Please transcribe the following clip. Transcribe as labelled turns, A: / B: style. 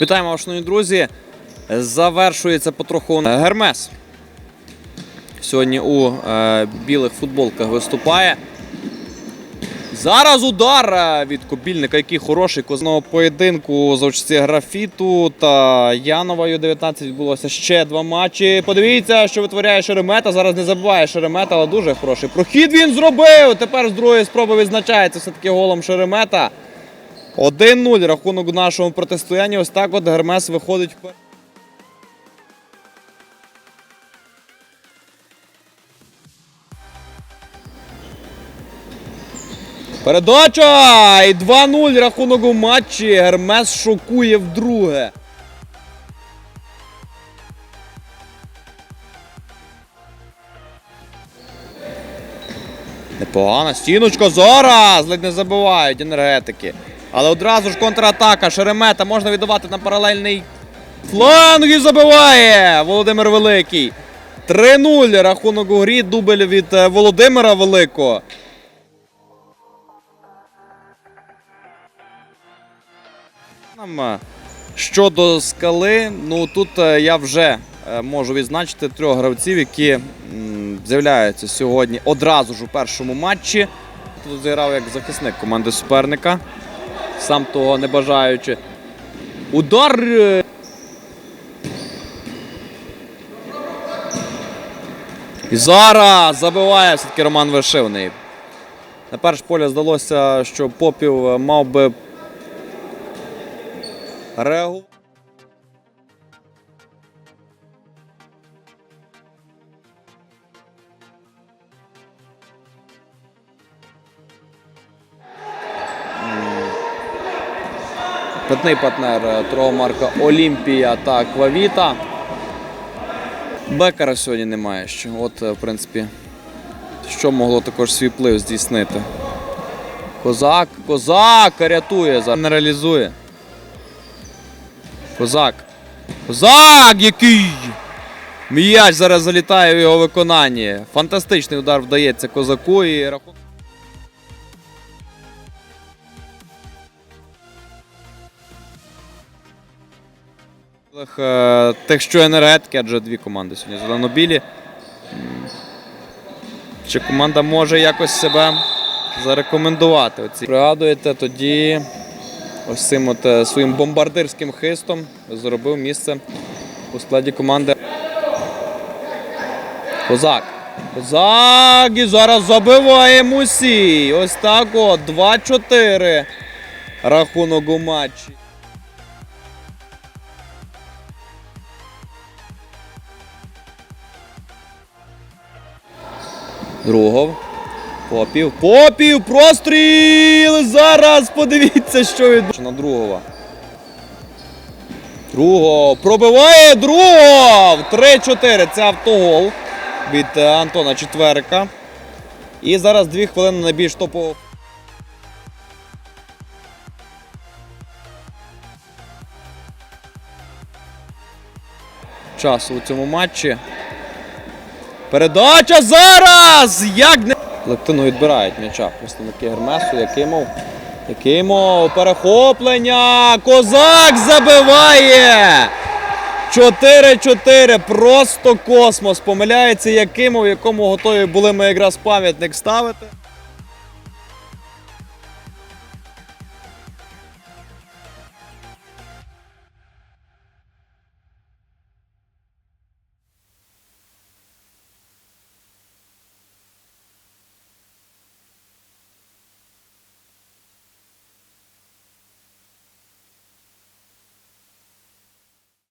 A: Вітаємо вас, шановні друзі. Завершується потроху Гермес. Сьогодні у е, білих футболках виступає. Зараз удар е, від Кобільника, який хороший козного поєдинку за участі графіту та Янова Ю-19 відбулося ще два матчі. Подивіться, що витворяє Шеремета. Зараз не забуває Шеремета, але дуже хороший. Прохід він зробив. Тепер з другої спроби відзначається все-таки голом Шеремета. 1-0 рахунок у нашому протистоянні. Ось так от Гермес виходить. Передача! І 2-0 рахунок у матчі. Гермес шокує вдруге. Непогана стіночка зараз! Ледь не забивають енергетики. Але одразу ж контратака. Шеремета можна віддавати на паралельний фланг і забиває Володимир Великий. 3-0 рахунок у грі. Дубль від е, Володимира Великого. Е, Щодо скали, ну тут е, я вже можу відзначити трьох гравців, які з'являються сьогодні одразу ж у першому матчі. Тут зіграв як захисник команди суперника, сам того не бажаючи. Удар. е, І зараз забиває все-таки Роман Вишивний. На перше поле здалося, що Попів е, мав би реагувати. Питний партнер е, другого марка Олімпія та Квавіта. Бекера сьогодні немає ще. От, е, в принципі, що могло також свій вплив здійснити. Козак, козак рятує, зараз не реалізує. Козак. Козак який! М'яч зараз залітає в його виконанні. Фантастичний удар вдається козаку і рахунок. Тих, що енергетики, адже дві команди сьогодні зеленобілі. Чи команда може якось себе зарекомендувати? Оці. Пригадуєте, тоді ось цим от е, своїм бомбардирським хистом зробив місце у складі команди. Козак. Козак і зараз забиває Мусій. Ось так от. 2-4. Рахунок у матчі. Другов. Попів. Попів! Простріл! Зараз подивіться, що відбувається. На другого. Другов. Пробиває Другов! 3-4. Це автогол від е, Антона Четверика. І зараз дві хвилини на більш топового. Часу у цьому матчі. Передача зараз! Як не. Лектину відбирають м'яча представники Гермесу, Якимов. Якимов, перехоплення! Козак забиває! 4-4. Просто космос. Помиляється Якимов, якому готові були ми якраз пам'ятник ставити.